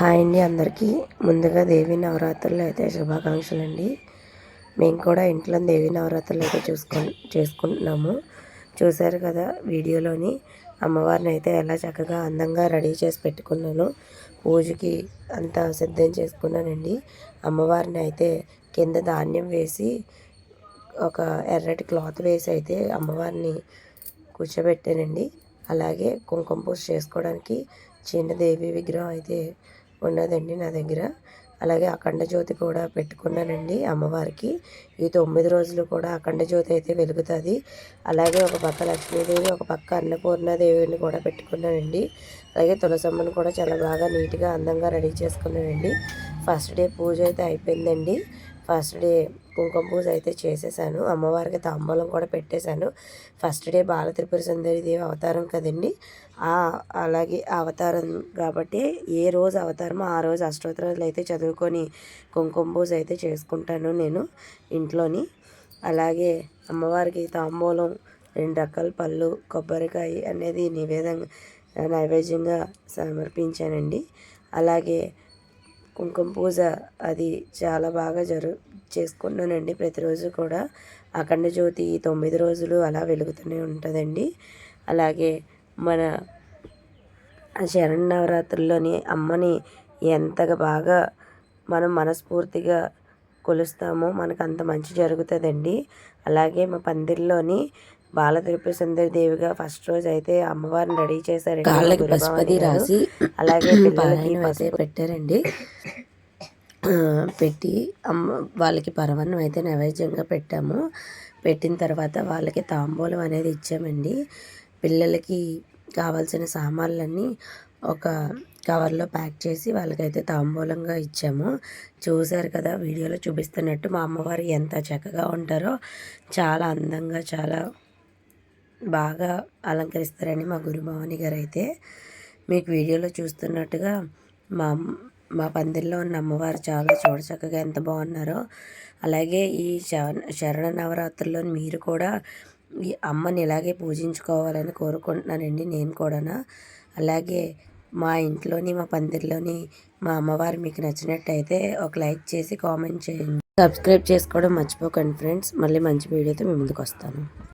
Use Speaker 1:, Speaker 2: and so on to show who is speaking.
Speaker 1: Hi అండి అందరికీ. ముందుగా దేవి నవరాత్రులు అయితే శుభాకాంక్షలు అండి మేము కూడా ఇంట్లో దేవి నవరాత్రులు అయితే చూసుకు చేసుకుంటున్నాము. చూశారు కదా వీడియోలోని అమ్మవారిని అయితే ఎలా చక్కగా అందంగా రెడీ చేసి పెట్టుకున్నాను. పూజకి అంతా సిద్ధం చేసుకున్నానండి. అమ్మవారిని అయితే కింద ధాన్యం వేసి ఒక ఎర్రటి క్లాత్ వేసి అయితే అమ్మవారిని కూర్చోబెట్టానండి. అలాగే కుంకుమ పూజ చేసుకోవడానికి చిన్న దేవి విగ్రహం అయితే ఉన్నదండి నా దగ్గర. అలాగే అఖండ జ్యోతి కూడా పెట్టుకున్నానండి అమ్మవారికి. ఈ తొమ్మిది రోజులు కూడా అఖండ జ్యోతి అయితే వెలుగుతుంది. అలాగే ఒక పక్క లక్ష్మీదేవి ఒక పక్క అన్నపూర్ణాదేవిని కూడా పెట్టుకున్నానండి. అలాగే తులసమ్మను కూడా చాలా బాగా నీట్గా అందంగా రెడీ చేసుకున్నానండి. ఫస్ట్ డే పూజ అయితే అయిపోయిందండి. ఫస్ట్ డే కుంకుమ పూజ అయితే చేసేసాను. అమ్మవారికి తాంబూలం కూడా పెట్టేశాను. ఫస్ట్ డే బాల త్రిపుర సుందరి దేవి అవతారం కదండి. అలాగే అవతారం కాబట్టి ఏ రోజు అవతారమో ఆ రోజు అష్టోత్తరాలు అయితే చదువుకొని కుంకుమ పూజ అయితే చేసుకుంటాను నేను ఇంట్లోని. అలాగే అమ్మవారికి తాంబూలం రెండు రకాల పళ్ళు కొబ్బరికాయ అనేది నివేదన నైవేద్యంగా సమర్పించానండి. అలాగే కుంకుమ పూజ అది చాలా బాగా జరు చేసుకున్నానండి ప్రతిరోజు కూడా. అఖండ జ్యోతి తొమ్మిది రోజులు అలా వెలుగుతూనే ఉంటుందండి. అలాగే మన శరణ్ నవరాత్రుల్లోని అమ్మని ఎంతగా బాగా మనం మనస్ఫూర్తిగా కొలుస్తామో మనకు అంత మంచి జరుగుతుందండి. అలాగే మా పందిరిలోని బాల త్రిపుర సుందరి దేవిగా ఫస్ట్ రోజు అయితే అమ్మవారిని రెడీ చేశారండి. పశుపతి రాసి అలాగే పిల్లలకి పసుపు. పెట్టారండి. పెట్టి అమ్మ వాళ్ళకి పరవన్నం అయితే నైవేద్యంగా పెట్టాము. పెట్టిన తర్వాత వాళ్ళకి తాంబూలం అనేది ఇచ్చామండి. పిల్లలకి కావాల్సిన సామాన్లన్నీ ఒక కవర్లో ప్యాక్ చేసి వాళ్ళకైతే తాంబూలంగా ఇచ్చాము. చూశారు కదా వీడియోలో చూపిస్తున్నట్టు మా అమ్మవారు ఎంత చక్కగా ఉంటారో చాలా అందంగా చాలా బాగా అలంకరిస్తారని మా గురుభవాని గారు అయితే మీకు వీడియోలో చూస్తున్నట్టుగా మా మా పందిరిలో ఉన్న అమ్మవారు చాలా చూడచక్కగా ఎంత బాగున్నారో. అలాగే ఈ శరణ నవరాత్రుల్లో మీరు కూడా ఈ అమ్మని ఇలాగే పూజించుకోవాలని కోరుకుంటున్నానండి నేను కూడా అలాగే మా ఇంట్లోని మా పందిరిలోని మా అమ్మవారు మీకు నచ్చినట్టయితే ఒక లైక్ చేసి కామెంట్ చేయండి. సబ్స్క్రైబ్ చేసుకోవడం మర్చిపోకండి ఫ్రెండ్స్. మళ్ళీ మంచి వీడియోతో మీ ముందుకు వస్తాను.